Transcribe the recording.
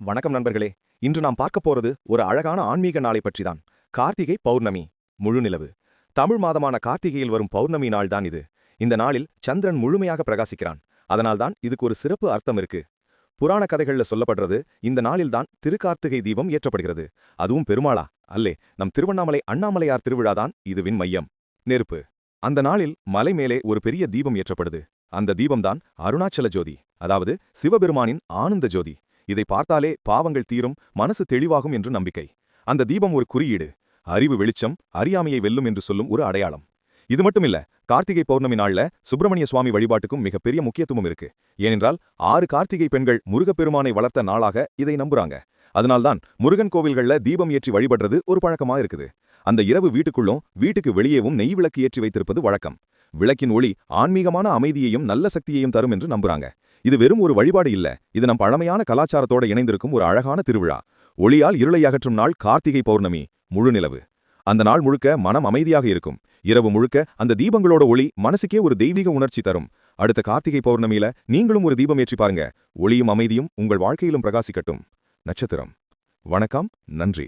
வணக்கம் நண்பர்களே. இன்று நாம் பார்க்க போறது ஒரு அழகான ஆன்மீக நாளை பற்றிதான். கார்த்திகை பௌர்ணமி முழுநிலவு தமிழ் மாதமான கார்த்திகையில் வரும் பௌர்ணமி நாள் தான் இது. இந்த நாளில் சந்திரன் முழுமையாக பிரகாசிக்கிறான். அதனால்தான் இதுக்கு ஒரு சிறப்பு அர்த்தம் இருக்கு. புராண கதைகள்ல சொல்லப்படுறது இந்த நாளில்தான் திருக்கார்த்திகை தீபம் ஏற்றப்படுகிறது. அதுவும் பெருமாளா? அல்லே நம் திருவண்ணாமலை அண்ணாமலையார் திருவிழாதான் இதுவின் மையம். நெருப்பு. அந்த நாளில் மலை மேலே ஒரு பெரிய தீபம் ஏற்றப்படுது. அந்த தீபம்தான் அருணாச்சல ஜோதி அதாவது சிவபெருமானின் ஆனந்த ஜோதி. இதை பார்த்தாலே பாவங்கள் தீரும் மனசு தெளிவாகும் என்று நம்பிக்கை. அந்த தீபம் ஒரு குறியீடு. அறிவு வெளிச்சம் அறியாமையை வெல்லும் என்று சொல்லும் ஒரு அடையாளம். இது மட்டுமில்ல கார்த்திகை பௌர்ணமி நாள்ல சுப்பிரமணிய சுவாமி வழிபாட்டுக்கும் மிகப்பெரிய முக்கியத்துவம் இருக்கு. ஏனென்றால் ஆறு கார்த்திகை பெண்கள் முருகப்பெருமானை வளர்த்த நாளாக இதை நம்புறாங்க. அதனால்தான் முருகன் கோவில்கள்ல தீபம் ஏற்றி வழிபடுறது ஒரு பழக்கமா இருக்குது. அந்த இரவு வீட்டுக்குள்ளும் வீட்டுக்கு வெளியேவும் நெய் விளக்கு ஏற்றி வைத்திருப்பது வழக்கம். விளக்கின் ஒளி ஆன்மீகமான அமைதியையும் நல்ல சக்தியையும் தரும் என்று நம்புறாங்க. இது வெறும் ஒரு வழிபாடு இல்ல. இது நம் பழமையான கலாச்சாரத்தோட இணைந்திருக்கும் ஒரு அழகான திருவிழா. ஒளியால் இருளை அகற்றும் நாள் கார்த்திகை பௌர்ணமி முழுநிலவு அந்த நாள் முழுக்க மனம் அமைதியாக இருக்கும். இரவு முழுக்க அந்த தீபங்களோட ஒளி மனசுக்கே ஒரு தெய்வீக உணர்ச்சி தரும். அடுத்த கார்த்திகை பௌர்ணமியில நீங்களும் ஒரு தீபம் ஏற்றி பாருங்க. ஒளியும் அமைதியும் உங்கள் வாழ்க்கையிலும் பிரகாசிக்கட்டும். நட்சத்திரம். வணக்கம். நன்றி.